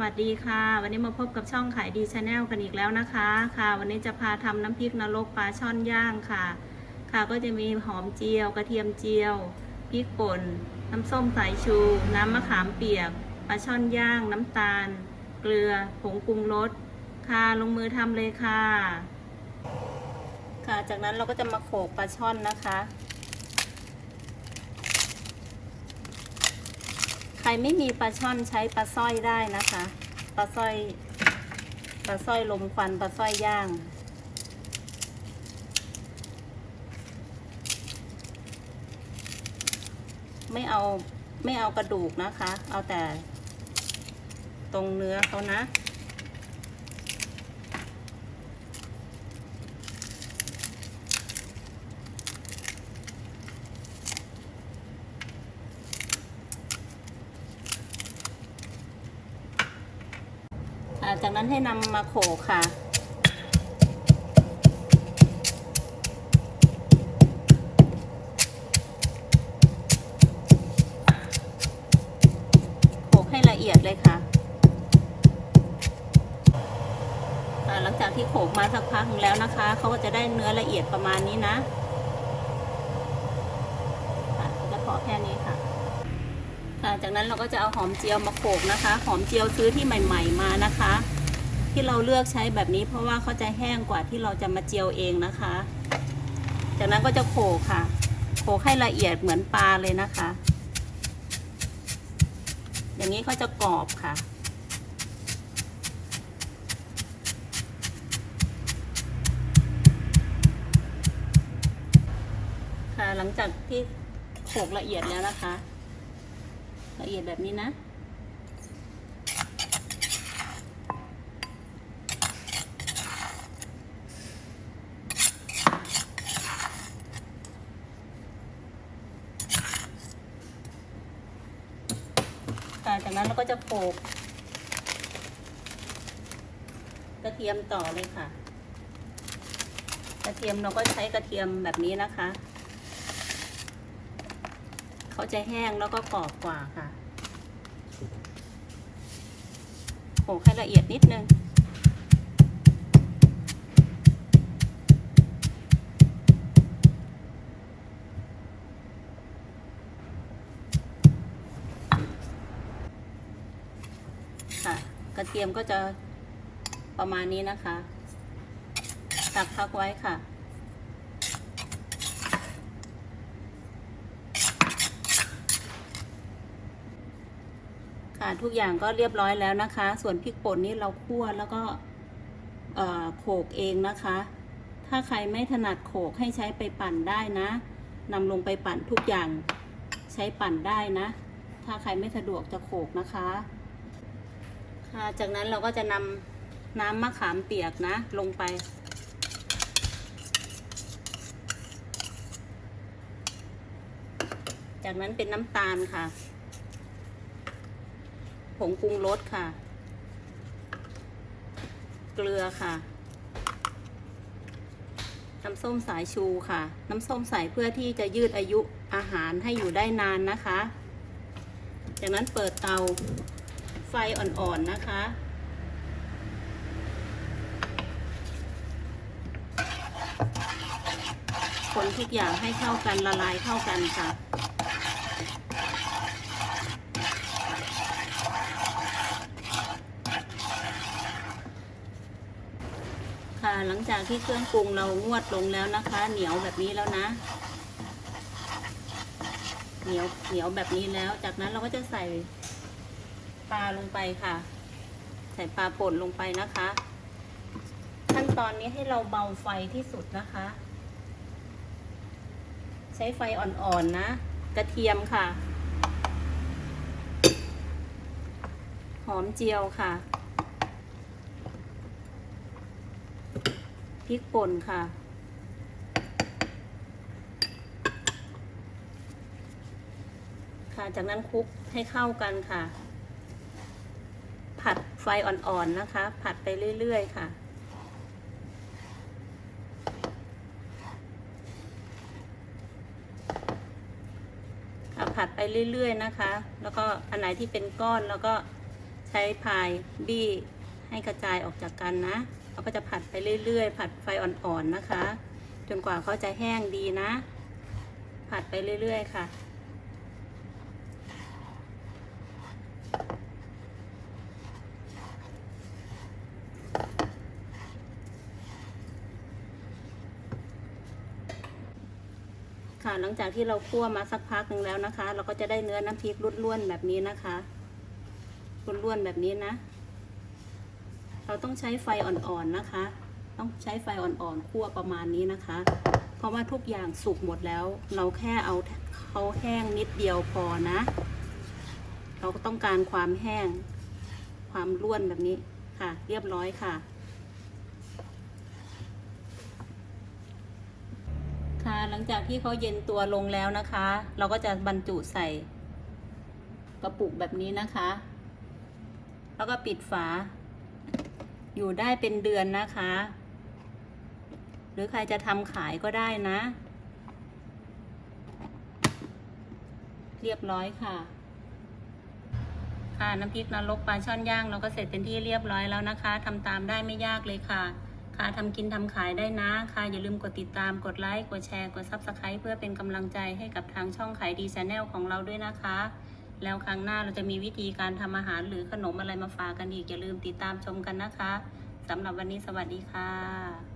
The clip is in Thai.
วัสดีค่ะ วันนี้มาพบกับช่องขายดีชาแนลกันอีกแล้วนะคะ ค่ะ วันนี้จะพาทำน้ำพริกนรกปลาช่อนย่างค่ะ ค่ะก็จะมีหอมเจียว กระเทียมเจียวพริกป่น น้ำส้มสายชู น้ำมะขามเปียกปลาช่อนย่าง น้ำตาล เกลือผงปรุงรสค่ะลงมือทำเลยค่ะ ค่ะจากนั้นเราก็จะมาโขลกปลาช่อนนะคะ ใครไม่มีปลาช่อนใช้ปลาสร้อยได้นะคะ ปลาสร้อย ปลาสร้อยลมควัน ปลาสร้อยย่าง ไม่เอาไม่เอากระดูกนะคะ เอาแต่ตรงเนื้อเขานะ จากนั้นให้นำมาโขลกค่ะ โขลกให้ละเอียดเลยค่ะ หลังจากที่โขลกมาสักพักแล้วนะคะ เขาก็จะได้เนื้อละเอียดประมาณนี้นะจะพอแค่นี้ค่ะ ค่ะ จากนั้นเราก็จะเอาหอมเจียวมาโขลกนะคะ หอมเจียวซื้อที่ใหม่ ๆ มานะคะ ที่เราเลือกใช้แบบนี้เพราะว่าเขาจะแห้งกว่าที่เราจะมาเจียวเองนะคะ จากนั้นก็จะโขลกค่ะ โขลกให้ละเอียดเหมือนปลาเลยนะคะ อย่างนี้เขาจะกรอบค่ะค่ะหลังจากที่โขลกละเอียดแล้วนะคะ ละเอียดแบบนี้นะ จากนั้นเราก็จะโขลกกระเทียมต่อเลยค่ะ กระเทียมเราก็ใช้กระเทียมแบบนี้นะคะ เขาจะแห้งแล้วก็กรอบกว่าค่ะโขกให้ละเอียดนิดนึง ค่ะ กระเทียมก็จะประมาณนี้นะคะ ตักพักไว้ค่ะ ทุกอย่างก็เรียบร้อยแล้วนะคะ ส่วนพริกป่นนี่เราคั่วแล้วก็โขลกเองนะคะ ถ้าใครไม่ถนัดโขลกให้ใช้ไปปั่นได้นะนำลงไปปั่นทุกอย่างใช้ปั่นได้นะ ถ้าใครไม่สะดวกจะโขลกนะคะ ค่ะจากนั้นเราก็จะนำน้ำมะขามเปียกนะ ลงไปจากนั้นเป็นน้ำตาลค่ะ งปรุงรสค่ะ เกลือค่ะ น้ำส้มสายชูค่ะ น้ำส้มสายเพื่อที่จะยืดอายุอาหารให้อยู่ได้นานนะคะ จากนั้นเปิดเตาไฟอ่อนๆนะคะคนทุกอย่างให้เข้ากันละลายเข้ากันค่ะ หลังจากที่เครื่องปรุงเรางวดลงแล้วนะคะ เหนียวแบบนี้แล้วนะ เหนียวเหนียวแบบนี้แล้ว จากนั้นเราก็จะใส่ปลาลงไปค่ะ ใส่ปลาป่นลงไปนะคะ ขั้นตอนนี้ให้เราเบาไฟที่สุดนะคะ ใช้ไฟอ่อนๆนะกระเทียมค่ะ หอมเจียวค่ะ ริกป่นค่ะ ค่ะ จากนั้นคลุกให้เข้ากันค่ะ ผัดไฟอ่อนๆนะคะ ผัดไปเรื่อยๆค่ะค่ะผัดไปเรื่อยๆนะคะ แล้วก็อันไหนที่เป็นก้อนแล้วก็ใใช้พายบี้ให้กระจายออกจากกันนะ เราก็จะผัดไปเรื่อยๆ ผัดไฟอ่อนๆนะคะ จนกว่าเขาจะแห้งดีนะ ผัดไปเรื่อยๆค่ะค่ะหลังจากที่เราคั่วมาสักพักหนึ่งแล้วนะคะ เราก็จะได้เนื้อน้ำพริกร่วนๆแบบนี้นะคะร่วนๆแบบนี้นะ เราต้องใช้ไฟอ่อนๆนะคะ ต้องใช้ไฟอ่อนๆคั่วประมาณนี้นะคะ เพราะว่าทุกอย่างสุกหมดแล้ว เราแค่เอาเขาแห้งนิดเดียวพอนะ เราก็ต้องการความแห้ง ความร่วนแบบนี้ค่ะ เรียบร้อยค่ะค่ะหลังจากที่เขาเย็นตัวลงแล้วนะคะ เราก็จะบรรจุใส่กระปุกแบบนี้นะคะ แล้วก็ปิดฝา อยู่ได้เป็นเดือนนะคะ หรือใครจะทำขายก็ได้นะ เรียบร้อยค่ะ ค่ะน้ำพริกนรกปลาช่อนย่างเราก็เสร็จเป็นที่เรียบร้อยแล้วนะคะทำตามได้ไม่ยากเลยค่ะ ค่ะทำกินทำขายได้นะ ค่ะอย่าลืมกดติดตามกดไลค์กดแชร์กดซับสไคร b ์เพื่อเป็นกำลังใจให้กับทางช่องขายดีชาแนลของเราด้วยนะคะ แล้วครั้งหน้าเราจะมีวิธีการทำอาหารหรือขนมอะไรมาฝากกันอีก อย่าลืมติดตามชมกันนะคะสำหรับวันนี้สวัสดีค่ะ